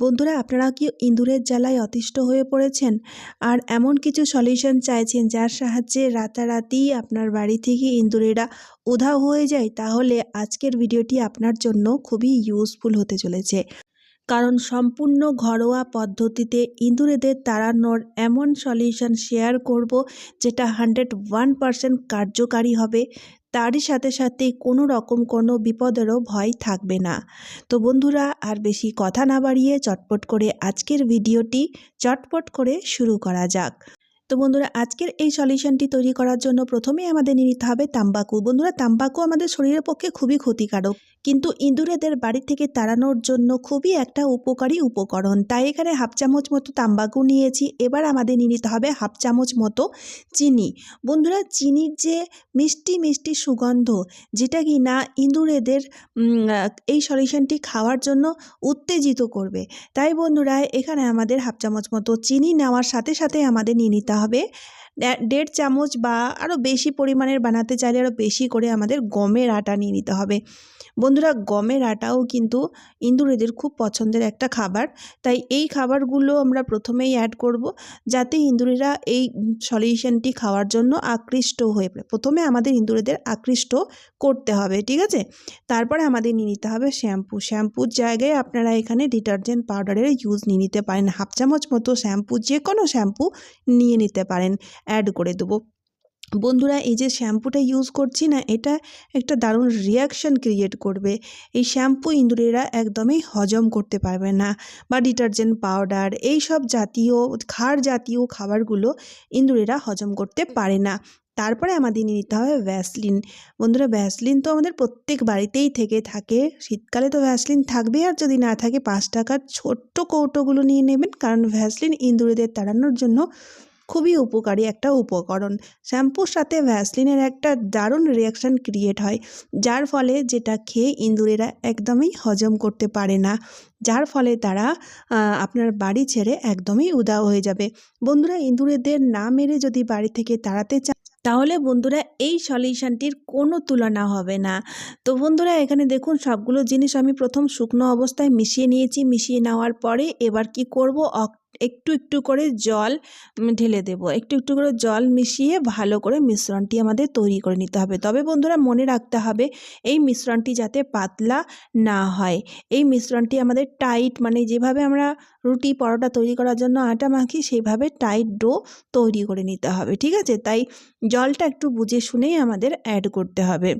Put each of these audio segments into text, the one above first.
বন্ধুরা, আপনারা কি ইঁদুরের জ্বালায় অতিষ্ঠ হয়ে পড়েছেন? আর এমন কিছু সলিউশন চাইছেন যার সাহায্যে রাতারাতি আপনার বাড়ি থেকে ইঁদুরেরা উধাও হয়ে যায়? তাহলে আজকের ভিডিওটি আপনার জন্য খুবই ইউজফুল হতে চলেছে। কারণ সম্পূর্ণ ঘরোয়া পদ্ধতিতে ইঁদুরেদের তাড়ানোর এমন সলিউশন শেয়ার করব যেটা হান্ড্রেড ওয়ান পারসেন্ট কার্যকারী হবে। তারই সাথে সাথে কোনো রকম কোনো বিপদেরও ভয় থাকবে না। তো বন্ধুরা, আর বেশি কথা না বাড়িয়ে চটপট করে আজকের ভিডিওটি চটপট করে শুরু করা যাক। তো বন্ধুরা, আজকের এই সলিউশনটি তৈরি করার জন্য প্রথমেই আমাদের নিয়ে নিতে হবে তাম্বাকু। বন্ধুরা, তাম্বাকু আমাদের শরীরের পক্ষে খুবই ক্ষতিকারক। কিন্তু ইঁদুরেদের বাড়ি থেকে তাড়ানোর জন্য খুবই একটা উপকারী উপকরণ। তাই এখানে হাফ চামচ মতো তাম্বাকু নিয়েছি। এবার আমাদের নিয়ে নিতে হবে হাফ চামচ মতো চিনি। বন্ধুরা, চিনির যে মিষ্টি মিষ্টি সুগন্ধ, যেটা কি না ইঁদুরেদের এই সলিউশনটি খাওয়ার জন্য উত্তেজিত করবে। তাই বন্ধুরা, এখানে আমাদের হাফ চামচ মতো চিনি নেওয়ার সাথে সাথে আমাদের নিয়ে নিতে হবে। দেড় চামচ বা আরও বেশি পরিমাণের বানাতে চাইলে আরও বেশি করে আমাদের গমের আটা নিয়ে নিতে হবে। বন্ধুরা, গমের আটাও কিন্তু ইঁদুরেদের খুব পছন্দের একটা খাবার। তাই এই খাবারগুলো আমরা প্রথমেই অ্যাড করব যাতে ইঁদুরেরা এই সলিউশনটি খাওয়ার জন্য আকৃষ্ট হয়ে পড়ে। প্রথমে আমাদের ইঁদুরেদের আকৃষ্ট করতে হবে, ঠিক আছে? তারপরে আমাদের নিয়ে নিতে হবে শ্যাম্পু। শ্যাম্পুর জায়গায় আপনারা এখানে ডিটারজেন্ট পাউডারের ইউজ নিয়ে নিতে পারেন। হাফ চামচ মতো শ্যাম্পু যে কোনো শ্যাম্পু নিয়ে নিতে পারেন। অ্যাড করে দেবো। বন্ধুরা, এই যে শ্যাম্পুটা ইউজ করছি না, এটা একটা দারুণ রিয়াকশান ক্রিয়েট করবে। এই শ্যাম্পু ইঁদুরেরা একদমই হজম করতে পারবে না। বা ডিটারজেন্ট পাউডার এই সব জাতীয় খার জাতীয় খাবারগুলো ইঁদুরেরা হজম করতে পারে না। তারপরে আমাদের নিতে হবে ভ্যাসলিন বন্ধুরা ভ্যাসলিন তো আমাদের প্রত্যেক বাড়িতেই থেকে থাকে। শীতকালে তো ভ্যাসলিন থাকবে, আর যদি না থাকে, পাঁচ টাকার ছোট্ট কৌটোগুলো নিয়ে নেবেন। কারণ ভ্যাসলিন ইঁদুরেদের তাড়ানোর জন্য খুবই উপকারী একটা উপকরণ। শ্যাম্পুর সাথে ভ্যাসলিনের একটা দারুণ রিয়াকশান ক্রিয়েট হয়, যার ফলে যেটা খেয়ে ইঁদুরেরা একদমই হজম করতে পারে না। যার ফলে তারা আপনার বাড়ি ছেড়ে একদমই উদাও হয়ে যাবে। বন্ধুরা, ইঁদুরেদের না মেরে যদি বাড়ি থেকে তাড়াতে চান তাহলে বন্ধুরা, এই সলিউশনটির কোনো তুলনা হবে না। তো বন্ধুরা, এখানে দেখুন, সবগুলো জিনিস আমি প্রথম শুকনো অবস্থায় মিশিয়ে নিয়েছি। মিশিয়ে নেওয়ার পরে এবার কি করব? একটু একটু করে জল ঢেলে দেব। একটু একটু করে জল মিশিয়ে ভালো করে মিশ্রণটি আমাদের তৈরি করে নিতে হবে। তবে বন্ধুরা মনে রাখতে হবে, এই মিশ্রণটি যাতে পাতলা না হয়। এই মিশ্রণটি আমাদের টাইট মানে যেভাবে আমরা রুটি পরোটা তৈরি করার জন্য আটা মাখি সেইভাবে টাইট ডো তৈরি করে নিতে হবে, ঠিক আছে? তাই জলটা একটু বুঝে শুনেই আমাদের অ্যাড করতে হবে।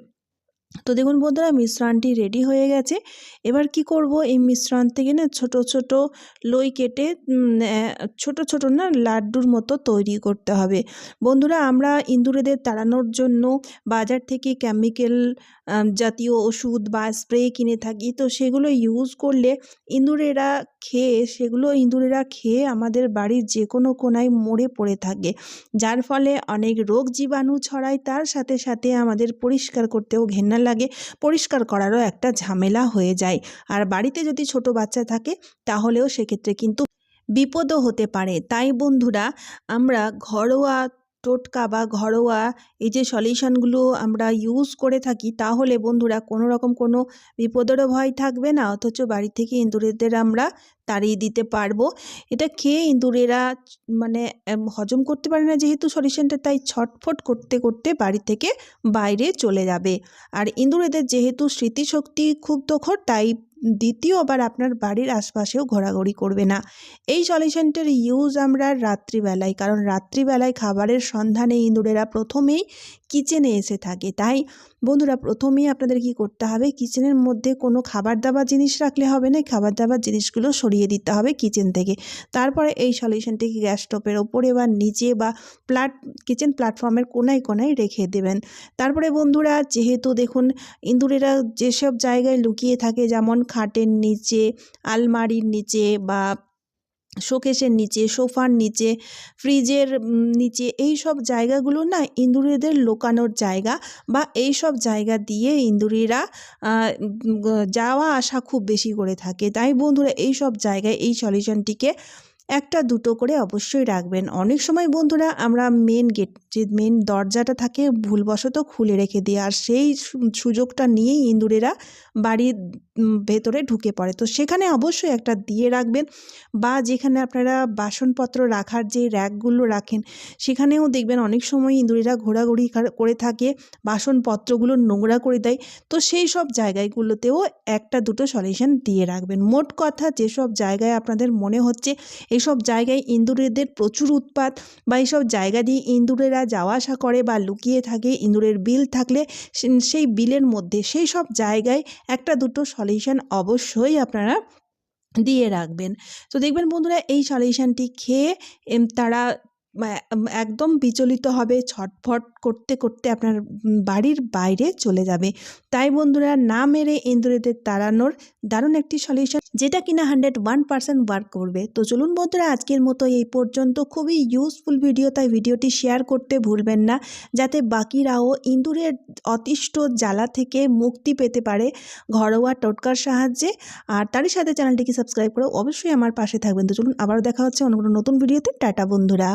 তো দেখুন বন্ধুরা মিশ্রণটি রেডি হয়ে গেছে। এবার কি করব? এই মিশ্রণ থেকে না ছোট ছোট লই কেটে ছোট ছোট না লাড্ডুর মতো তৈরি করতে হবে। বন্ধুরা, আমরা ইঁদুরেদের তাড়ানোর জন্য বাজার থেকে কেমিক্যাল জাতীয় ওষুধ বা স্প্রে কিনে থাকি। তো সেগুলো ইউজ করলে ইঁদুরেরা খেয়ে, সেগুলো ইঁদুরেরা খেয়ে আমাদের বাড়ির যে কোনো কোনায় মরে পড়ে থাকে। যার ফলে অনেক রোগ জীবাণু ছড়ায়, তার সাথে সাথে আমাদের পরিষ্কার করতেও ঘেন্না লাগে, পরিষ্কার করারও একটা ঝামেলা হয়ে যায়। আর বাড়িতে যদি ছোট বাচ্চা থাকে, তাহলেও সেক্ষেত্রে কিন্তু বিপদও হতে পারে। তাই বন্ধুরা, আমরা ঘরোয়া টোটকা বা ঘরোয়া এই যে সলিউশনগুলো আমরা ইউজ করে থাকি, তাহলে বন্ধুরা কোনো রকম কোনো বিপদেরও ভয় থাকবে না। অথচ বাড়ি থেকে ইঁদুরেদের আমরা তাড়িয়ে দিতে পারব। এটা খেয়ে ইঁদুরেরা মানে হজম করতে পারে না যেহেতু সলিউশনটা, তাই ছটফট করতে করতে বাড়ি থেকে বাইরে চলে যাবে। আর ইঁদুরেদের যেহেতু স্মৃতিশক্তি খুব তখন তাই দ্বিতীয়বার আপনার বাড়ির আশপাশেও ঘোরাঘুরি করবে না। এই সলিউশনটার ইউজ আমরা রাত্রিবেলায়, কারণ রাত্রিবেলায় খাবারের সন্ধানে ইঁদুরেরা প্রথমেই কিচেনে এসে থাকে। তাই বন্ধুরা প্রথমেই আপনাদের কি করতে হবে কিচেনের মধ্যে কোনো খাবার দাবার জিনিস রাখলে হবে না, খাবার দাবার জিনিসগুলো সরিয়ে দিতে হবে কিচেন থেকে। তারপরে এই সলিউশনটিকে গ্যাস স্টোভের ওপরে বা নিচে বা প্লাট কিচেন প্ল্যাটফর্মের কোনায় কোনায় রেখে দেবেন। তারপরে বন্ধুরা যেহেতু দেখুন, ইঁদুরেরা যেসব জায়গায় লুকিয়ে থাকে, যেমন খাটের নিচে, আলমারির নিচে বা শোকেসের নিচে, সোফার নিচে, ফ্রিজের নিচে এই সব জায়গাগুলো না ইন্দুরিদের লোকানোর জায়গা বা এই সব জায়গা দিয়ে ইন্দুরিরা যাওয়া আসা খুব বেশি করে থাকে। তাই বন্ধুরা এই সব জায়গায় এই সলিউশনটিকে একটা দুটো করে অবশ্যই রাখবেন। অনেক সময় বন্ধুরা আমরা মেন গেট যে মেন দরজাটা থাকে, ভুলবশত খুলে রেখে দিই। আর সেই সুযোগটা নিয়েই ইঁদুরেরা বাড়ির ভেতরে ঢুকে পড়ে। তো সেখানে অবশ্যই একটা দিয়ে রাখবেন বা যেখানে আপনারা বাসনপত্র রাখার যে র্যাকগুলো রাখেন, সেখানেও দেখবেন অনেক সময় ইঁদুরেরা ঘোরাঘুরি করে থাকে, বাসনপত্রগুলো নোংরা করে দেয়। তো সেই সব জায়গাগুলোতেও একটা দুটো সলিউশন দিয়ে রাখবেন। মোট কথা যেসব জায়গায় আপনাদের মনে হচ্ছে এইসব জায়গায় ইঁদুরেদের প্রচুর উৎপাত বা এইসব জায়গা দিয়ে ইঁদুরেরা যাওয়া আসা করে বা লুকিয়ে থাকে ইঁদুরের বিল থাকলে সেই বিলের মধ্যে, সেই সব জায়গায় একটা দুটো সলিউশন অবশ্যই আপনারা দিয়ে রাখবেন। তো দেখবেন বন্ধুরা, এই সলিউশানটি খেয়ে তারা একদম বিচলিত হবে, ছটফট করতে করতে আপনার বাড়ির বাইরে চলে যাবে। তাই বন্ধুরা, না মেরে ইঁদুরেদের তাড়ানোর দারুণ একটি সলিউশন যেটা কিনা হান্ড্রেড ওয়ান পার্সেন্ট ওয়ার্ক করবে। তো চলুন বন্ধুরা, আজকের মতো এই পর্যন্ত। খুবই ইউজফুল ভিডিও তাই ভিডিওটি শেয়ার করতে ভুলবেন না, যাতে বাকিরাও ইঁদুরের অতিষ্ঠ জ্বালা থেকে মুক্তি পেতে পারে ঘরোয়া টোটকার সাহায্যে। আর তারই সাথে চ্যানেলটিকে সাবস্ক্রাইব করে অবশ্যই আমার পাশে থাকবেন। তো চলুন, আবারও দেখা হচ্ছে অন্য কোনো নতুন ভিডিওতে টাটা বন্ধুরা।